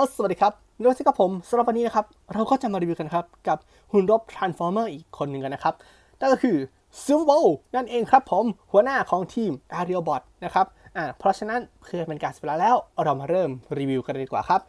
อสวัสดีครับนวัตกับผมสำหรับวันนี้นะครับ เราก็จะมารีวิวกันครับ กับหุ่นรบ Transformer อีกคนหนึ่งกันนะครับ นั่นก็คือ Silver Bow นั่นเองครับผม หัวหน้าของทีม Aerial Bot นะครับอ่าเพราะฉะนั้นเพื่อเป็นการเสียเวลาแล้ว เรามาเริ่มรีวิวกันเลยดีกว่าครับ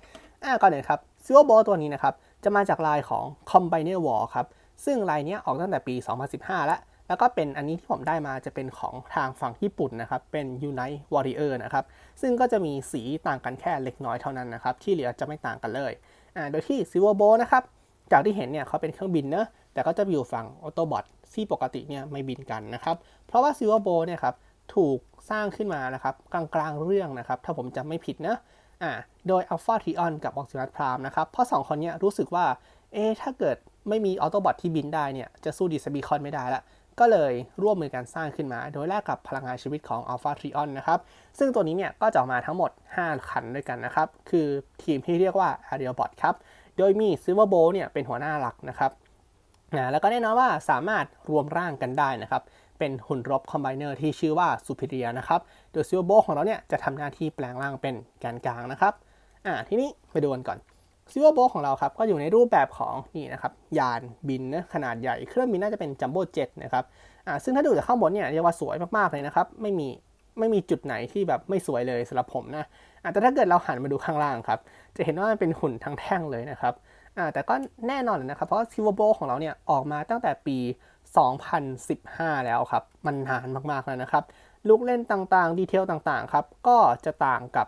อ่าก่อนอื่นครับ Silver Bow ตัวนี้นะครับ จะมาจากลายของ Combiner War ครับ ซึ่งลายเนี้ยออกตั้งแต่ปี 2015 แล้ว แล้วก็เป็นอันนี้ที่ผมได้มาจะเป็นของทางฝั่งญี่ปุ่นนะครับ เป็น Unite Warrior นะครับ ซึ่งก็จะมีสีต่างกันแค่เล็กน้อยเท่านั้นนะครับ ที่เหลือจะไม่ต่างกันเลยอ่าโดยที่ Silver Bow นะครับจากที่เห็นเนี่ยเขาเป็นเครื่องบินเนะแต่ก็จะอยู่ฝั่ง Autobot ที่ปกติเนี่ยไม่บินกันนะครับ เพราะว่า Silver Bow เนี่ยครับถูกสร้างขึ้นมานะครับกลางๆเรื่องนะครับ ถ้าผมจำไม่ผิดนะอ่าโดย Alpha Trion กับ Optimus Prime นะครับ เพราะสองคนเนี้รู้สึกว่า เอ๊ถ้าเกิดไม่มีออโตบอทที่บินได้เนี่ย จะสู้ดิสบีคอนไม่ได้ละ ก็เลยร่วมมือกันสร้างขึ้นมา โดยแลกกับพลังงานชีวิตของ Alpha Trion นะครับ ซึ่งตัวนี้เนี่ยก็จะออกมาทั้งหมด 5 คันด้วยกันนะครับ คือทีมที่เรียกว่า Aerial Bot ครับ โดยมี Silver Bow เนี่ยเป็นหัวหน้าหลักนะครับนะแล้วก็แน่นอนว่าสามารถรวมร่างกันได้นะครับ เป็นหุ่นรบคอมไบเนอร์ที่ชื่อว่า Superior นะครับ โดย Silver Bow ของเราเนี่ยจะทำหน้าที่แปลงร่างเป็นแกนกลางนะครับอ่าทีนี้ไปดูกันก่อน ซิลเวอร์โบของเราครับก็อยู่ในรูปแบบของนี่นะครับยานบินนะขนาดใหญ่เครื่องบินน่าจะเป็นจัมโบ้เจ็ตนะครับอ่าซึ่งถ้าดูจากข้างบนเนี่ยเรียกว่าสวยมากๆเลยนะครับไม่มีไม่มีจุดไหนที่แบบไม่สวยเลยสำหรับผมนะอ่าแต่ถ้าเกิดเราหันมาดูข้างล่างครับจะเห็นว่ามันเป็นหุ่นทั้งแท่งเลยนะครับอ่าแต่ก็แน่นอนเลยนะครับเพราะซิลเวอร์โบของเราเนี่ยออกมาตั้งแต่ปี 2015 แล้วครับมันนานมากๆแล้วนะครับลูกเล่นต่างๆ ดีเทลต่างๆครับก็จะต่างกับ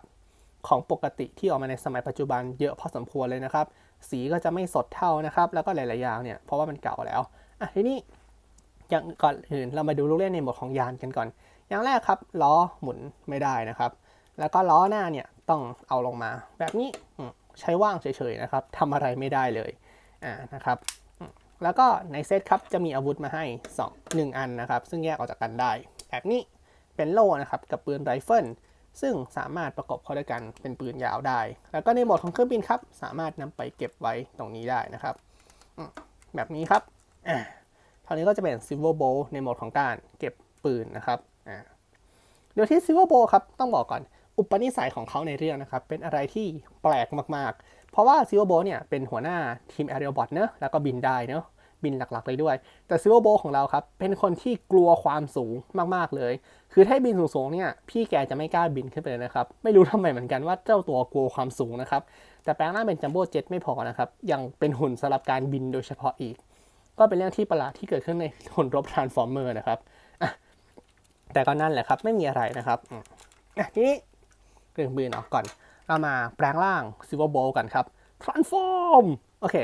ของปกติที่ออกมาในสมัยปัจจุบันเยอะพอสมควรเลยนะครับ สีก็จะไม่สดเท่านะครับ แล้วก็หลายๆอย่างเนี่ยเพราะว่ามันเก่าแล้วอะทีนี้อย่างก่อนอื่นเรามาดูลูกเล่นในโหมดของยานกันก่อน อย่างแรกครับล้อหมุนไม่ได้นะครับ แล้วก็ล้อหน้าเนี่ยต้องเอาลงมา แบบนี้ใช้ว่างเฉยๆนะครับทำอะไรไม่ได้เลยอ่านะครับแล้วก็ในเซตครับจะมีอาวุธมาให้ 2 1 อันนะครับ ซึ่งแยกออกจากกันได้ แบบนี้เป็นโล่นะครับกับปืนไรเฟิล ซึ่งสามารถประกอบเข้าด้วยกันเป็นปืนยาวได้ แล้วก็ในโหมดของเครื่องบินครับ สามารถนำไปเก็บไว้ตรงนี้ได้นะครับ แบบนี้ครับอ่าเท่านี้ก็จะเป็น Silver Bow ในโหมดของการเก็บปืนนะครับอ่าโดยที่ Silver Bow ครับ ต้องบอกก่อน อุปนิสัยของเขาในเรื่องนะครับ เป็นอะไรที่แปลกมากๆ เพราะว่า Silver Bow เนี่ยเป็นหัวหน้าทีม Aerial Bot เนอะแล้วก็บินได้เนอะ บินหลักๆเลยด้วย แต่ Silver Bow ของเราครับเป็นคนที่กลัวความสูงมากๆเลย คือถ้าบินสูงๆเนี่ยพี่แกจะไม่กล้าบินขึ้นไปเลยนะครับ ไม่รู้ทำไมเหมือนกันว่าเจ้าตัวกลัวความสูงนะครับ แต่แปลงร่างเป็นจัมโบ้เจ็ตไม่พอนะครับ ยังเป็นหุ่นสำหรับการบินโดยเฉพาะอีก ก็เป็นเรื่องที่ประหลาดที่เกิดขึ้นในหุ่นรบทรานส์ฟอร์เมอร์นะครับแต่ก็นั่นแหละครับไม่มีอะไรนะครับทีนี้เรื่องบินออกก่อน เรามาแปลงร่างซิลเวอร์โบกันครับ transform โอเค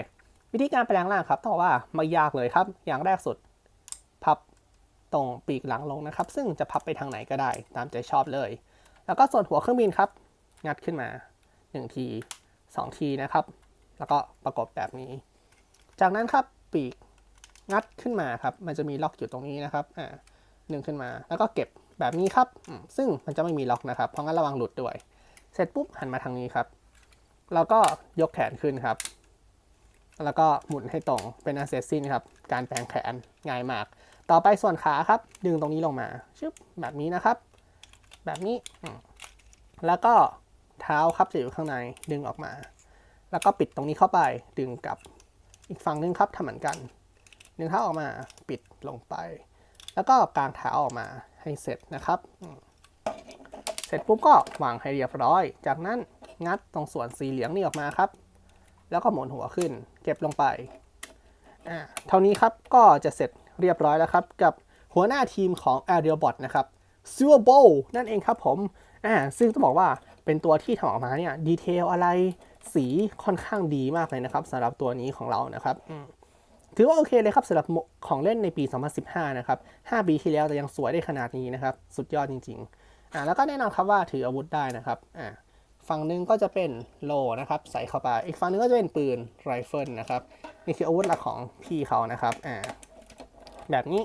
วิธีการแปลงร่างครับต้องว่าไม่ยากเลยครับ อย่างแรกสุด พับตรงปีกหลังลงนะครับ ซึ่งจะพับไปทางไหนก็ได้ ตามใจชอบเลย แล้วก็ส่วนหัวเครื่องบินครับ งัดขึ้นมา 1 ที 2 ทีนะครับ แล้วก็ประกบแบบนี้ จากนั้นครับปีกงัดขึ้นมาครับ มันจะมีล็อกอยู่ตรงนี้นะครับ อ่าหนึ่งขึ้นมา แล้วก็เก็บแบบนี้ครับ ซึ่งมันจะไม่มีล็อกนะครับ เพราะงั้นระวังหลุดด้วย เสร็จปุ๊บหันมาทางนี้ครับ แล้วก็ยกแขนขึ้นครับ แล้วก็หมุนให้ตรงเป็นอาเซซินครับ การแปลงแขนง่ายมาก ต่อไปส่วนขาครับ ดึงตรงนี้ลงมาชึบแบบนี้นะครับ แบบนี้ แล้วก็เท้าครับจะอยู่ข้างในดึงออกมา แล้วก็ปิดตรงนี้เข้าไปดึงกลับอีกฝั่งนึงครับทำเหมือนกันดึงเท้าออกมาปิดลงไป แล้วก็กางเท้าออกมาให้เสร็จนะครับ เสร็จปุ๊บก็วางให้เรียบร้อย จากนั้นงัดตรงส่วนสีเหลืองนี่ออกมาครับ แล้วก็หมุนหัวขึ้น ก็บลงไปอ่าเท่านี้ครับก็จะเสร็จเรียบร้อยแล้วครับ กับหัวหน้าทีมของ a r i a l Bot นะครับ Silver Bow นั่นเองครับผมอ่าซึ่งต้องบอกว่าเป็นตัวที่ทำออกมาเนี่ยดีเทลอะไรสีค่อนข้างดีมากเลยนะครับสำหรับตัวนี้ของเรานะครับถือว่าโอเคเลยครับสำหรับของเล่นในปี 2015 นะครับ 5 ปีที่แล้วแต่ยังสวยได้ขนาดนี้นะครับ สุดยอดจริง ๆ อ่าแล้วก็แน่นอนครับว่าถืออาวุธได้นะครับ อ่า ฝั่งหนึ่งก็จะเป็นโลนะครับใส่เข้าไปอีกฝั่งหนึงก็จะเป็นปืนไรเฟิลนะครับนี่คืออาวุธหลักของพี่เขานะครับอ่าแบบนี้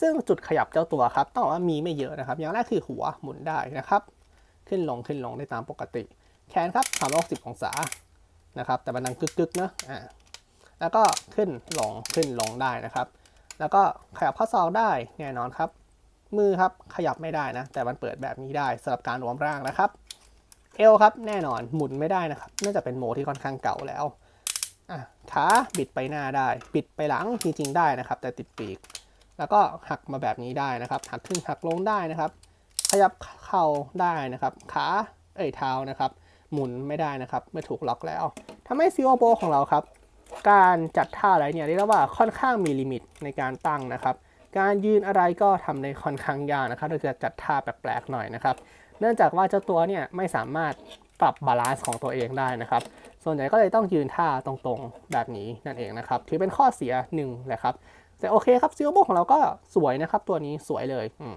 ซึ่งจุดขยับเจ้าตัวครับ ต้องบอกว่ามีไม่เยอะนะครับ อย่างแรกคือหัวหมุนได้นะครับ ขึ้นลงขึ้นลงได้ตามปกติ แขนครับ360องศานะครับ แต่มันดังกึกๆเนะอ่าแล้วก็ขึ้นลงขึ้นลงได้นะครับ แล้วก็ขยับข้อศอกได้แน่นอนครับ มือครับขยับไม่ได้นะ แต่มันเปิดแบบนี้ได้สำหรับการรวมร่างนะครับ เอลครับแน่นอนหมุนไม่ได้นะครับน่าจะเป็นโมที่ค่อนข้างเก่าแล้วอะขาบิดไปหน้าได้ บิดไปหลังจริงๆได้นะครับ แต่ติดปีก แล้วก็หักมาแบบนี้ได้นะครับ หักขึ้นหักลงได้นะครับ ขยับเข่าได้นะครับ ขาเอ้ยเท้านะครับ หมุนไม่ได้นะครับเมื่อถูกล็อกแล้วทำให้ซิโอโบของเราครับ การจัดท่าอะไรเนี่ยเรียกได้ว่าค่อนข้างมีลิมิตในการตั้งนะครับ การยืนอะไรก็ทำในค่อนข้างยากนะครับเราจะจัดท่าแปลกๆหน่อยนะครับ เนื่องจากว่าเจ้าตัวเนี่ยไม่สามารถปรับบาลานซ์ของตัวเองได้นะครับ ส่วนใหญ่ก็เลยต้องยืนท่าตรงๆแบบนี้นั่นเองนะครับ ถือเป็นข้อเสียหนึ่งแหละครับ แต่โอเคครับซิลโบของเราก็สวยนะครับ ตัวนี้สวยเลยอืม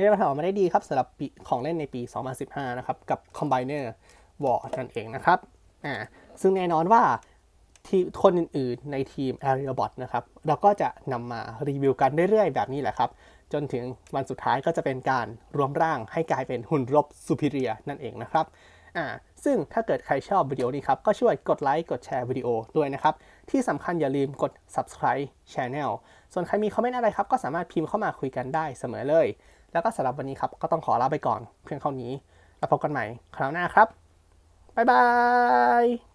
เรียกว่าทำออกมาได้ดีครับสำหรับของเล่นในปี 2015 นะครับ กับ Combiner War นั่นเองนะครับอ่าซึ่งแน่นอนว่าทีคนอื่นๆในทีม a r e a Bot นะครับ เราก็จะนำมารีวิวกันเรื่อยๆ แบบนี้แหละครับ จนถึงวันสุดท้ายก็จะเป็นการรวมร่างให้กลายเป็นหุ่นรบ Superior นั่นเองนะครับอ่าซึ่งถ้าเกิดใครชอบวิดีโอนี้ครับ ก็ช่วยกดไลค์กดแชร์วิดีโอด้วยนะครับ ที่สำคัญอย่าลืมกด subscribe channel ส่วนใครมีคอมเมนต์อะไรครับ ก็สามารถพิมพ์เข้ามาคุยกันได้เสมอเลย แล้วก็สำหรับวันนี้ครับ ก็ต้องขอลาไปก่อนเพียงเท่านี้ แล้วพบกันใหม่คราวหน้าครับ บ๊ายบาย